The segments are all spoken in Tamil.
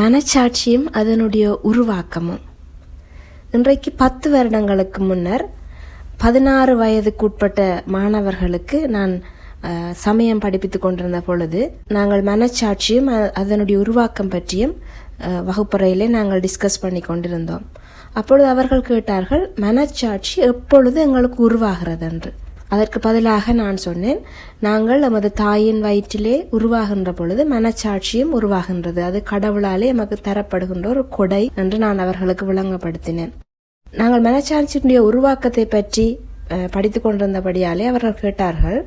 மனச்சாட்சியும் அதனுடைய உருவாக்கமும். இன்றைக்கு பத்து வருடங்களுக்கு முன்னர் பதினாறு வயதுக்குட்பட்ட மாணவர்களுக்கு நான் சமயம் படிப்பித்துக் கொண்டிருந்த பொழுது நாங்கள் மனச்சாட்சியும் அதனுடைய உருவாக்கம் பற்றியும் வகுப்பறையிலே நாங்கள் டிஸ்கஸ் பண்ணி கொண்டிருந்தோம். அப்பொழுது அவர்கள் கேட்டார்கள் மனச்சாட்சி எப்பொழுது எங்களுக்கு உருவாகிறது என்று அதற்கு பதிலாக நான் சொன்னேன் நாங்கள் நமது தாயின் வயிற்றிலே உருவாகின்ற பொழுது மனச்சாட்சியும் உருவாகின்றது. அது கடவுளாலே எமக்கு தரப்படுகின்ற ஒரு கொடை என்று நான் அவர்களுக்கு விளங்கப்படுத்தினேன். நாங்கள் மனச்சாட்சியினுடைய உருவாக்கத்தை பற்றி படித்து கொண்டிருந்தபடியாலே அவர்கள் கேட்டார்கள்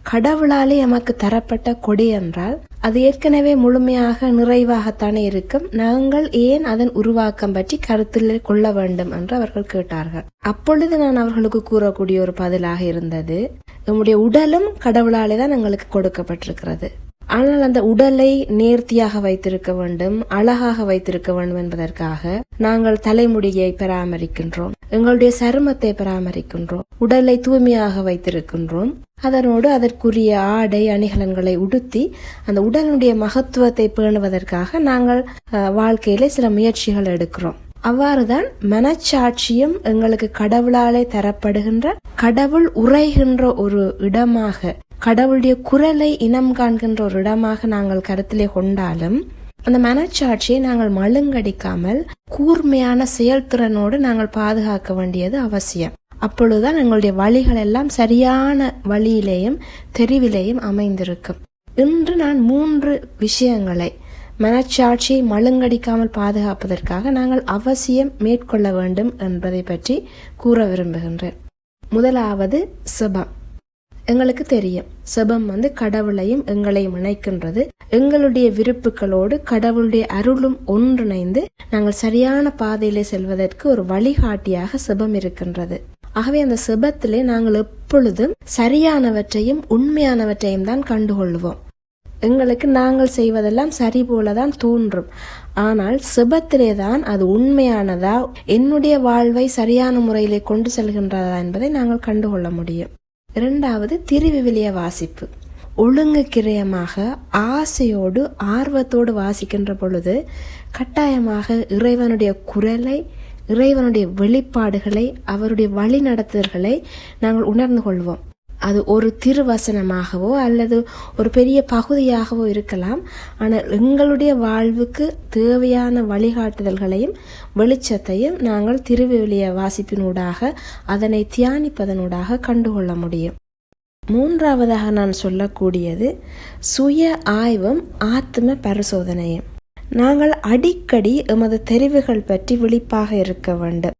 கடவுளாலே எமக்கு தரப்பட்ட கொடி என்றால் அது ஏற்கனவே முழுமையாக நிறைவாகத்தானே இருக்கும். நாங்கள் ஏன் அதன் உருவாக்கம் பற்றி கருத்தில் கொள்ள வேண்டும் என்று அவர்கள் கேட்டார்கள். அப்பொழுது நான் அவர்களுக்கு கூறக்கூடிய ஒரு பதிலாக இருந்தது நம்முடைய உடலும் கடவுளாலே தான் எங்களுக்கு கொடுக்கப்பட்டிருக்கிறது. ஆனால் அந்த உடலை நேர்த்தியாக வைத்திருக்க வேண்டும் அழகாக வைத்திருக்க வேண்டும் என்பதற்காக நாங்கள் தலைமுடியை பராமரிக்கின்றோம். எங்களுடைய சருமத்தை பராமரிக்கின்றோம். உடலை தூய்மையாக வைத்திருக்கின்றோம். அதனோடு அதற்குரிய ஆடை அணிகலன்களை உடுத்தி அந்த உடலுடைய மகத்துவத்தை பேணுவதற்காக நாங்கள் அஹ், வாழ்க்கையில சில முயற்சிகள் எடுக்கிறோம். அவ்வாறுதான் மனச்சாட்சியும் எங்களுக்கு கடவுளாலே தரப்படுகின்ற கடவுள் உரைகின்ற ஒரு இடமாக கடவுளுடைய குரலை இனம் காண்கின்ற ஒரு இடமாக நாங்கள் கருத்திலே கொண்டாலும் அந்த மனச்சாட்சியை நாங்கள் மழுங்கடிக்காமல் கூர்மையான செயல்திறனோடு நாங்கள் பாதுகாக்க வேண்டியது அவசியம். அப்பொழுதுதான் எங்களுடைய வழிகள் எல்லாம் சரியான வழியிலேயும் தெரிவிலேயும் அமைந்திருக்கும் இன்று நான் மூன்று விஷயங்களை மனச்சாட்சியை மழுங்கடிக்காமல் பாதுகாப்பதற்காக நாங்கள் அவசியம் மேற்கொள்ள வேண்டும் என்பதை பற்றி கூற விரும்புகின்றேன். முதலாவது செபம். எங்களுக்கு தெரியும் செபம் வந்து கடவுளையும் எங்களையும் இணைக்கின்றது. எங்களுடைய விருப்புகளோடு கடவுளுடைய அருளும் ஒன்றிணைந்து நாங்கள் சரியான பாதையிலே செல்வதற்கு ஒரு வழிகாட்டியாக செபம் இருக்கின்றது. ஆகவே அந்த செபத்திலே நாங்கள் எப்பொழுதும் சரியானவற்றையும் உண்மையானவற்றையும் தான் கண்டுகொள்வோம். எங்களுக்கு நாங்கள் செய்வதெல்லாம் சரி போலதான் தோன்றும். ஆனால் செபத்திலே தான் அது உண்மையானதா என்னுடைய வாழ்வை சரியான முறையிலே கொண்டு செல்கின்றதா என்பதை நாங்கள் கண்டுகொள்ள முடியும். இரண்டாவது திருவிவிலிய வாசிப்பு. ஒழுங்கு கிரயமாக ஆசையோடு ஆர்வத்தோடு வாசிக்கின்ற பொழுது கட்டாயமாக இறைவனுடைய குரலை இறைவனுடைய வெளிப்பாடுகளை அவருடைய வழிநடத்துதல்களை நாங்கள் உணர்ந்து கொள்வோம். அது ஒரு திருவசனமாகவோ அல்லது ஒரு பெரிய பகுதியாகவோ இருக்கலாம். ஆனால் எங்களுடைய வாழ்வுக்கு தேவையான வழிகாட்டுதல்களையும் வெளிச்சத்தையும் நாங்கள் திருவிவிலிய வாசிப்பினூடாக அதனை தியானிப்பதனூடாக கண்டுகொள்ள முடியும். மூன்றாவதாக நான் சொல்லக்கூடியது சுய ஆய்வும் ஆத்ம பரிசோதனையும். நாங்கள் அடிக்கடி எமது தெரிவுகள் பற்றி விழிப்பாக இருக்க வேண்டும்.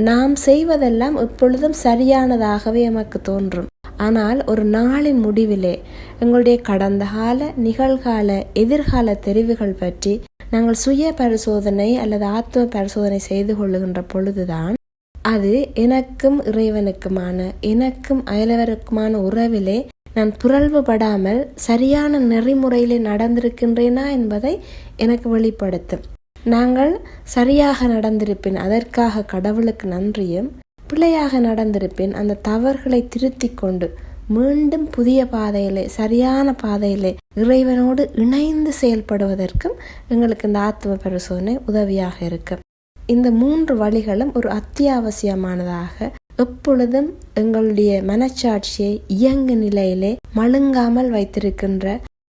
நாம் செய்வதெல்லாம் எப்பொழுதும் சரியானதாகவே எமக்கு தோன்றும். ஆனால் ஒரு நாளின் முடிவிலே எங்களுடைய கடந்த கால நிகழ்கால எதிர்கால தெரிவுகள் பற்றி நாங்கள் சுய பரிசோதனை அல்லது ஆத்ம பரிசோதனை செய்து கொள்ளுகின்ற பொழுதுதான் அது எனக்கும் இறைவனுக்குமான எனக்கும் அயலவருக்குமான உறவிலே நான் புரள்வுபடாமல் சரியான நெறிமுறையிலே நடந்திருக்கின்றேனா என்பதை எனக்கு வெளிப்படுத்தும் நாங்கள் சரியாக நடந்திருப்பேன் அதற்காக கடவுளுக்கு நன்றியும் பிள்ளையாக நடந்திருப்பேன் அந்த தவறுகளை திருத்தி கொண்டு மீண்டும் புதிய பாதையிலே சரியான பாதையிலே இறைவனோடு இணைந்து செயல்படுவதற்கும் எங்களுக்கு இந்த ஆத்ம பரிசோதனை உதவியாக இருக்கும் இந்த மூன்று வழிகளும் ஒரு அத்தியாவசியமானதாக எப்பொழுதும் எங்களுடைய மனச்சாட்சியை இயங்கு நிலையிலே மழுங்காமல் வைத்திருக்கின்ற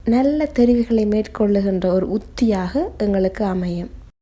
நல்ல தெரிவுகளை மேற்கொள்ளுகின்ற ஒரு உத்தியாக எங்களுக்கு அமையும்.